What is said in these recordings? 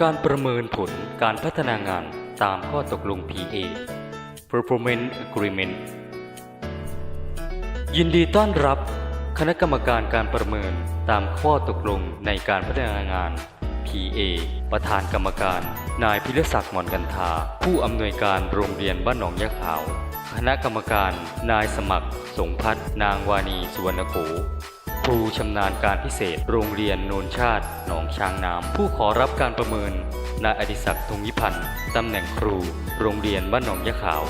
การประเมินผลการพัฒนางานตามข้อตกลง PA Performance Agreement ยินดีต้อนรับคณะกรรมการการประเมินตามข้อตกลงในการพัฒนางาน PA ประธานกรรมการ นายพิรศักดิ์มอนกันทา ผู้อำนวยการโรงเรียนบ้านหนองยะขาว คณะกรรมการ นายสมัคร สงพัฒน์นางวานีสุวรรณโข ครูชำนาญการพิเศษ โรงเรียนโนนชาติ หนองช้างน้ำ ผู้ขอรับการประเมินนายอดิศักดิ์ธงวิพันธ์ตำแหน่งครู โรงเรียนบ้านหนองยะขาว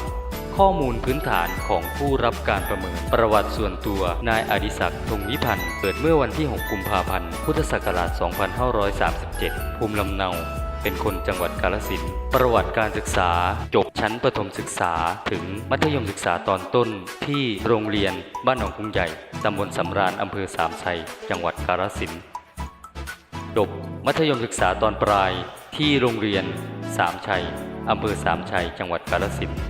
ข้อมูลพื้นฐานของผู้รับการประเมิน ประวัติส่วนตัวนายอดิศักดิ์ธงวิพันธ์เกิดเมื่อวันที่ 6 กุมภาพันธ์ พุทธศักราช 2537 ภูมิลำเนา เป็นคนจังหวัดกาฬสินธุ์ประวัติการศึกษา จบชั้นประถมศึกษาถึงมัธยมศึกษาตอนต้นที่โรงเรียนบ้านหนองกรุงใหญ่ ตำบลสำราญอำเภอสามชัย จังหวัดกาฬสินธุ์จบมัธยมศึกษาตอนปลายที่โรงเรียนสามชัยอำเภอสามชัย จังหวัดกาฬสินธุ์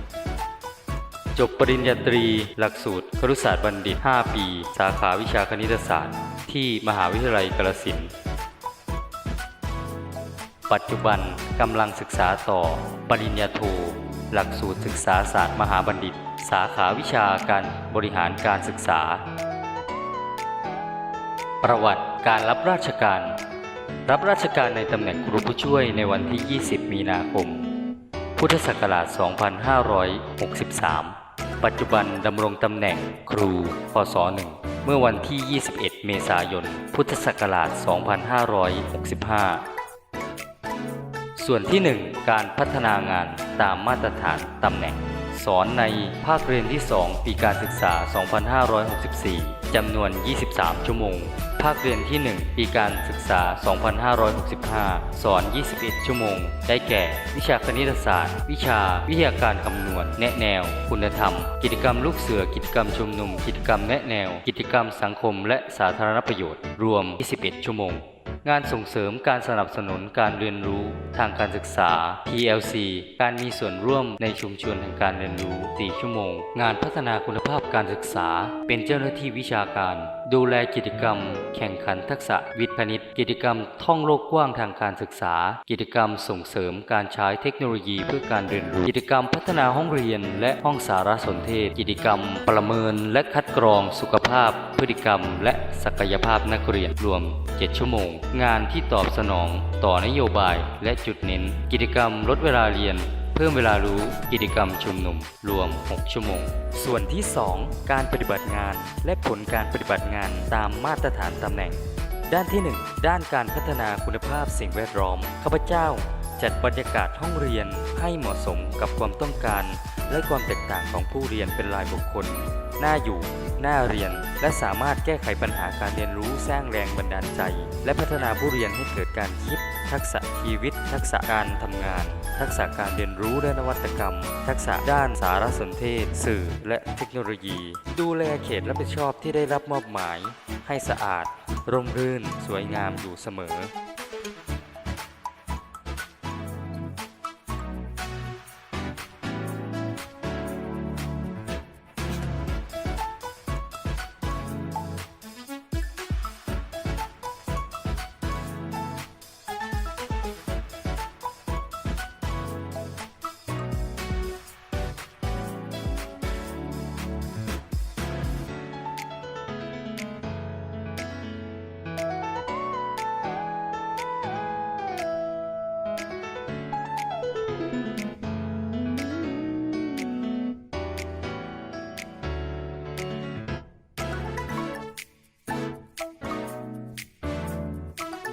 จบปริญญาตรีหลักสูตรครุศาสตร์บัณฑิต 5 ปี สาขาวิชาคณิตศาสตร์ ที่มหาวิทยาลัยกาฬสินธุ์ ปัจจุบันกำลังศึกษาต่อ ปริญญาโท หลักสูตรศึกษาศาสตร์มหาบัณฑิต สาขาวิชาการบริหารการศึกษา ประวัติการรับราชการ รับราชการในตำแหน่งครูผู้ช่วยในวันที่ 20 มีนาคม พุทธศักราช 2563 ปัจจุบันดำรงตำแหน่งครู พศ 1 เมื่อวันที่ 21 เมษายน พุทธศักราช 2565 ส่วนที่ 1 การพัฒนางานตามมาตรฐานตำแหน่ง สอนในภาคเรียนที่ 2 ปีการศึกษา 2564 จำนวน 23 ชั่วโมง ภาคเรียนที่ 1 ปีการศึกษา 2565 สอน 21 ชั่วโมง ได้แก่ วิชาคณิตศาสตร์ วิชาวิทยาการคำนวณ แนะแนว คุณธรรม กิจกรรมลูกเสือ กิจกรรมชุมนุม กิจกรรมแนะแนว กิจกรรมสังคม และสาธารณประโยชน์ รวม 21 ชั่วโมง งานส่งเสริมการสนับสนุนการเรียนรู้ทางการศึกษา PLC การมีส่วนร่วมในชุมชนแห่งการเรียนรู้ 4 ชั่วโมง งานพัฒนาคุณภาพการศึกษา เป็นเจ้าหน้าที่วิชาการดูแลกิจกรรม แข่งขันทักษะวิทย์คณิตกิจกรรมท่องโลกกว้างทางการศึกษา กิจกรรมส่งเสริมการใช้เทคโนโลยีเพื่อการเรียนรู้ กิจกรรมพัฒนาห้องเรียน และห้องสารสนเทศ กิจกรรม ประเมินและคัดกรองสุขภาพ พฤติกรรม และศักยภาพนักเรียนรวม 7 ชั่วโมง งานที่ตอบสนอง ต่อนโยบายและจุดเน้น กิจกรรมลดเวลาเรียน เพิ่มเวลารู้กิจกรรมชุมนุมรวม 6 ชั่วโมง ส่วนที่ 2 การปฏิบัติงานและผลการปฏิบัติงานตามมาตรฐานตำแหน่ง ด้านที่ 1 ด้านการพัฒนาคุณภาพสิ่งแวดล้อม ข้าพเจ้า จัดบรรยากาศห้องเรียนให้เหมาะสมกับความต้องการ และความแตกต่างของผู้เรียนเป็นรายบุคคล น่าอยู่ น่าเรียน และสามารถแก้ไขปัญหาการเรียนรู้สร้างแรงบันดาลใจ และพัฒนาผู้เรียนให้เกิดการคิด ทักษะชีวิต ทักษะการทำงาน ทักษะการเรียนรู้และนวัตกรรม ทักษะด้านสารสนเทศ สื่อ และเทคโนโลยี ดูแลเขตรับผิดชอบที่ได้รับมอบหมาย ให้สะอาด ร่มรื่น สวยงามอยู่เสมอ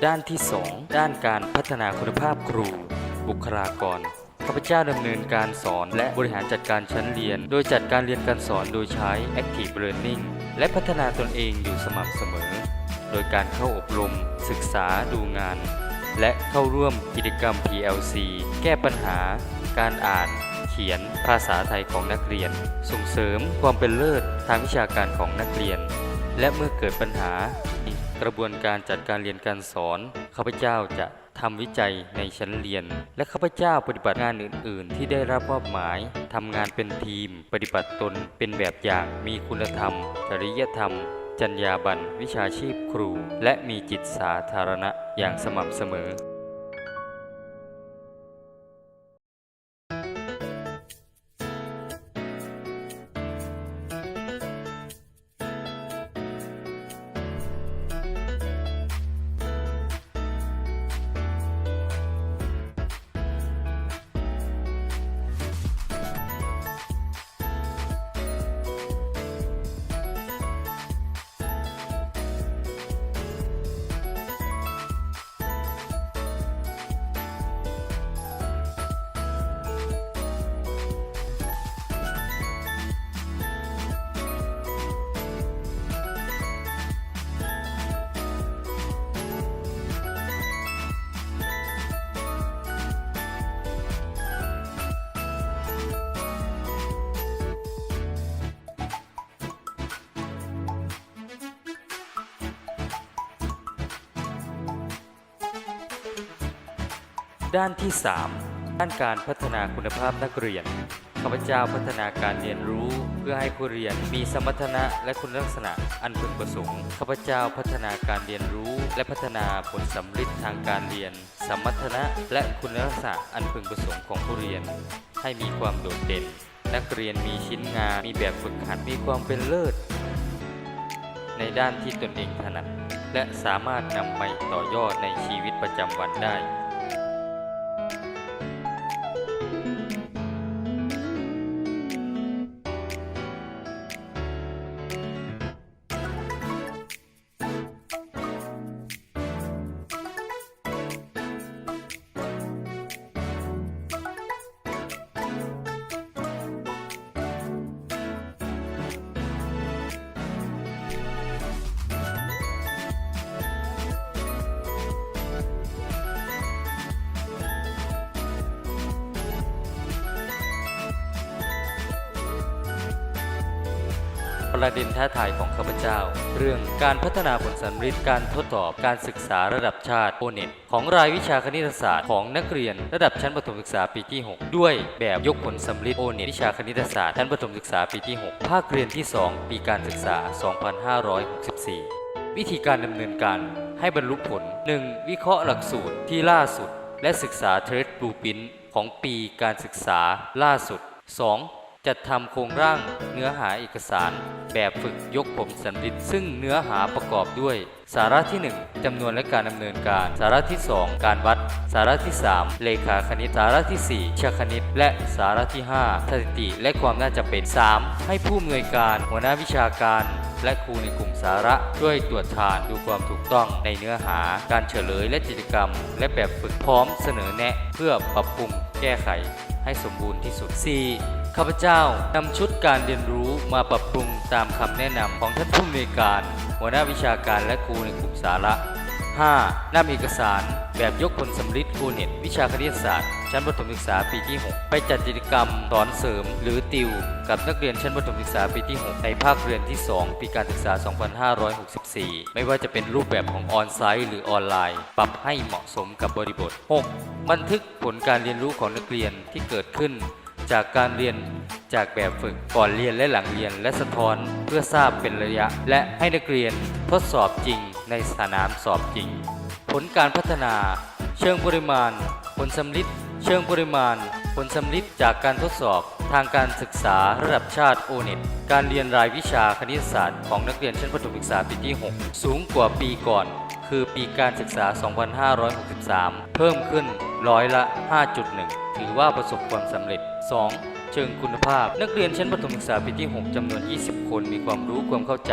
ด้านที่ 2 ด้านการพัฒนาคุณภาพครู บุคลากรข้าพเจ้าดำเนินการสอนและบริหารจัดการชั้นเรียน โดยจัดการเรียนการสอนโดยใช้ Active Learning และพัฒนาตนเองอยู่สม่ำเสมอ โดยการเข้าอบรม ศึกษาดูงาน และเข้าร่วมกิจกรรม PLC แก้ปัญหา การอ่าน เขียน ภาษาไทยของนักเรียน ส่งเสริมความเป็นเลิศทางวิชาการของนักเรียน และเมื่อเกิดปัญหา กระบวนการจัดการเรียนการสอนข้าพเจ้าจะทำวิจัยในชั้นเรียน และข้าพเจ้าปฏิบัติงานอื่น ๆ ที่ได้รับมอบหมายทำงานเป็นทีม ปฏิบัติตนเป็นแบบอย่างมีคุณธรรม จริยธรรม จรรยาบรรณวิชาชีพครู และมีจิตสาธารณะอย่างสม่ำเสมอ ด้านที่ 3 ด้านการพัฒนาคุณภาพนักเรียนข้าพเจ้าพัฒนาการเรียนรู้ เพื่อให้ผู้เรียนมีสมรรถนะและคุณลักษณะอันพึงประสงค์ข้าพเจ้าพัฒนาการเรียนรู้ และพัฒนาผลสำลิดทางการเรียน สมรรถนะและคุณลักษณะอันพึงประสงค์ของผู้เรียน ให้มีความโดดเด่น นักเรียนมีชิ้นงานมีแบบฝึกหัดมีความเป็นเลิศ ในด้านที่ตนเองถนัด และสามารถนำไปต่อยอดในชีวิตประจำวันได้ ประเด็นท้าทายของข้าพเจ้า เรื่องการพัฒนาผลสำลิดการทดสอบการศึกษาระดับชาติโอเน็ตของรายวิชาคณิตศาสตร์ของนักเรียนระดับชั้นประถมศึกษาปีที่ 6 ด้วยแบบยกผลสำลิดโอเน็ตวิชาคณิตศาสตร์ชั้นประถมศึกษาปีที่ 6 ภาคเรียนที่ 2 ปีการศึกษา 2564 วิธีการดำเนินการให้บรรลุผล 1. วิเคราะห์หลักสูตรที่ล่าสุด และศึกษาเทรดบลูปินของปีการศึกษาล่าสุด 2. จัดทำโครงร่างเนื้อหาเอกสาร แบบฝึกยกผมสำลิดซึ่งเนื้อหาประกอบด้วย สาระที่ 1จำนวนและการดำเนินการ สาระที่ 2 การวัด สาระที่ 3 เลขาคณิต สาระที่ 4ชาคณิต และสาระที่ 5 สถิติ และความน่าจะเป็น 3. ให้ผู้อำนวยการหัวหน้าวิชาการและครูในกลุ่มสาระช่วยตรวจทานดูความถูกต้องในเนื้อหา การเฉลยและกิจกรรม และแบบฝึกพร้อมเสนอแนะ เพื่อปรับปรุงแก้ไขให้สมบูรณ์ที่สุด 4. ข้าพเจ้านำชุดการเรียนรู้มาปรับปรุงตามคำแนะนำของท่านผู้อำนวยการ หัวหน้าวิชาการและครูในกลุ่มสาระ 5. นำเอกสารแบบยกผลสำลิดคูเน็ตวิชาคณิตศาสตร์ ชั้นประถมศึกษาปีที่ 6 ไปจัดกิจกรรมสอนเสริม หรือติว กับนักเรียนชั้นประถมศึกษาปีที่ 6 ในภาคเรียนที่ 2 ปีการศึกษา 2564 ไม่ว่าจะเป็นรูปแบบของออนไซต์หรือออนไลน์ ปรับให้เหมาะสมกับบริบท 6. บันทึกผลการเรียนรู้ของนักเรียนที่เกิดขึ้น จากการเรียนจากแบบฝึกก่อนเรียนและหลังเรียนและสะท้อนเพื่อทราบเป็นระยะ และให้นักเรียนทดสอบจริงในสนามสอบจริง ผลการพัฒนา เชิงปริมาณ ผลสำลิดเชิงปริมาณ ผลสำลิดจากการทดสอบทางการศึกษาระดับชาติโอเน็ตการเรียนรายวิชาคณิตศาสตร์ของนักเรียนชั้นประถมศึกษาปีที่ 6 สูงกว่าปีก่อน คือปีการศึกษา 2563 เพิ่มขึ้นร้อยละ 5.1 ถือว่าประสบความสำเร็จ 2. เชิงคุณภาพ นักเรียนชั้นประถมศึกษาปีที่ 6จำนวน 20 คนมีความรู้ความเข้าใจ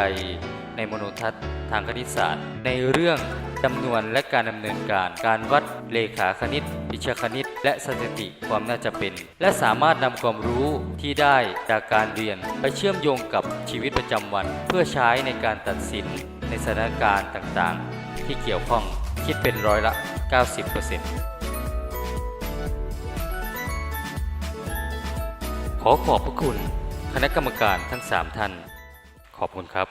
ในมโนทัศน์ทางคณิตศาสตร์ ในเรื่องจำนวนและการดำเนินการ การวัดเลขาคณิต วิชาคณิต และสถิติความน่าจะเป็น และสามารถนำความรู้ที่ได้จากการเรียนไปเชื่อมโยงกับชีวิตประจำวัน เพื่อใช้ในการตัดสินในสถานการณ์ต่างๆ ที่เกี่ยวข้องคิดเป็นร้อยละ 90%ขอขอบพระคุณคณะกรรมการทั้ง 3 ท่าน ขอบคุณครับ